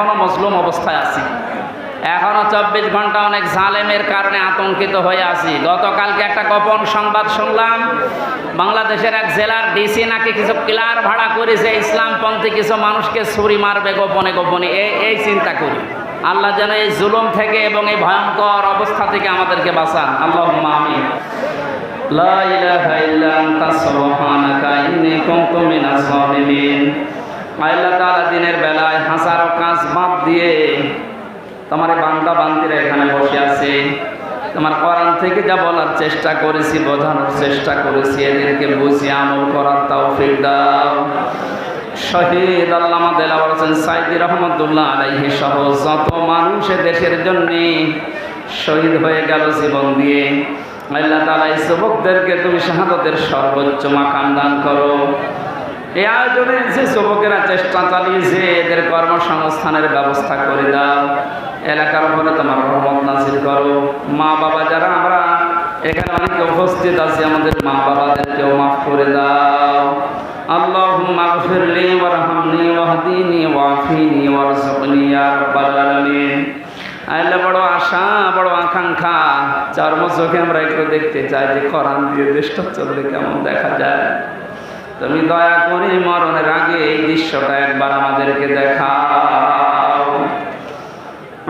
এখনও মজলুম অবস্থায় আছি। এখনও চব্বিশ ঘণ্টা অনেক জালেমের কারণে আতঙ্কিত হয়ে আছি। গতকালকে একটা গোপন সংবাদ শুনলাম, বাংলাদেশের এক জেলার ডিসি নাকি কিছু ক্লার ভাড়া করেছে, ইসলামপন্থী কিছু মানুষকে ছুরি মারবে গোপনে গোপনে। এই এই চিন্তা করি। আল্লাহ যেন এই জুলুম থেকে এবং এই ভয়ঙ্কর অবস্থা থেকে আমাদেরকে বাঁচান। আল্লাহ আমি আল্লাহ দিনের বেলায় আছে তোমার কোরআন থেকে যা বলার চেষ্টা করেছি, বোঝানোর চেষ্টা করেছি, এদেরকে বুঝিয়ে আমল করার তৌফিক দাও। শহীদ সাইদি রহমতুল্লাহ আলাইহি সহ যত মানুষ দেশের জন্য শহীদ হয়ে গেল জীবন দিয়ে, আল্লাহ তালা এই যুবকদেরকে তুমি শাহাদতের সর্বোচ্চ মাকাম দান করো। এই যে যুবকেরা চেষ্টা চালিয়েছে, এদের কর্মসংস্থানের ব্যবস্থা করে দাও। এলাকার উপরে তোমার রহমত নাজির করো মা বাবা যারা আমরা এখানে অনেকে উপস্থিত আছি আমাদের মা বাবাদেরকেও মাফ করে দাও اللهم اغفر لي وارحمني واهدني وعافني وارزقني يا رب العالمين আইলে বড় আশা বড় আকাঙ্ক্ষা চর্ম চোখে আমরা একটু দেখতে চাই যে কোরআন দিয়ে দেশটা চললে কেমন দেখা যায় তুমি দয়া করে মরণের আগে এই দৃশ্যটা একবার আমাদেরকে দেখাও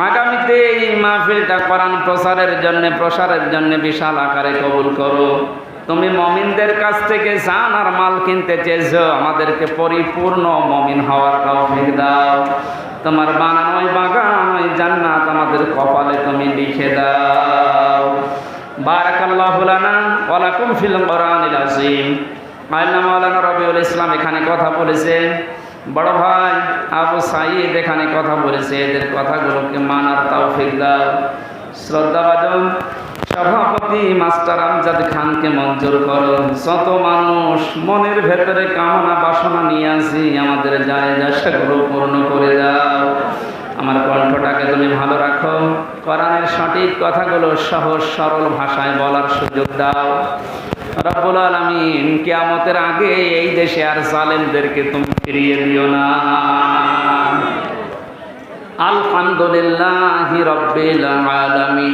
আগামীতে এই মাহফিলটা কোরআন প্রসারের জন্য প্রসারের জন্য বিশাল আকারে কবুল করো। তুমি মমিনদের কাছ থেকে জান আর মাল কিনতে চেয়েছো, আমাদেরকে পরিপূর্ণ মমিন হওয়ার তৌফিক দাও। তোমার বানানো ওই বাগান ওই জান্নাত আমাদের কপালে তুমি লিখে দাও। বারাকাল্লাহু লানা ওয়া লাকুম ফিল কোরআনিল আযীম। আল্লাহ মাওলানা রবিউল ইসলাম এখানে কথা বলেছেন বড় ভাই আবু সাইদ এখানে কথা বলেছে, এদের কথাগুলোকে মানার তৌফিক দাও। শ্রদ্ধাবাদন সভাপতি মাস্টার আমজাদ খানকে মঞ্জুর করো শত মানুষ মনের ভেতরে কামনা বাসনা নিয়ে আসি, আমাদের যায় যা সেগুলো পূর্ণ করে দাও। আমার কণ্ঠটাকে তুমি ভালো রাখো। কোরআনের সঠিক কথাগুলো সহজ, সরল ভাষায় বলার সুযোগ দাও। রব্বুল আলমিন, কেয়ামতের আগে এই দেশে আর জালেমদেরকে তুমি ফিরিয়ে দিও না। আলহামদুলিল্লাহ রব্বিল আলামিন।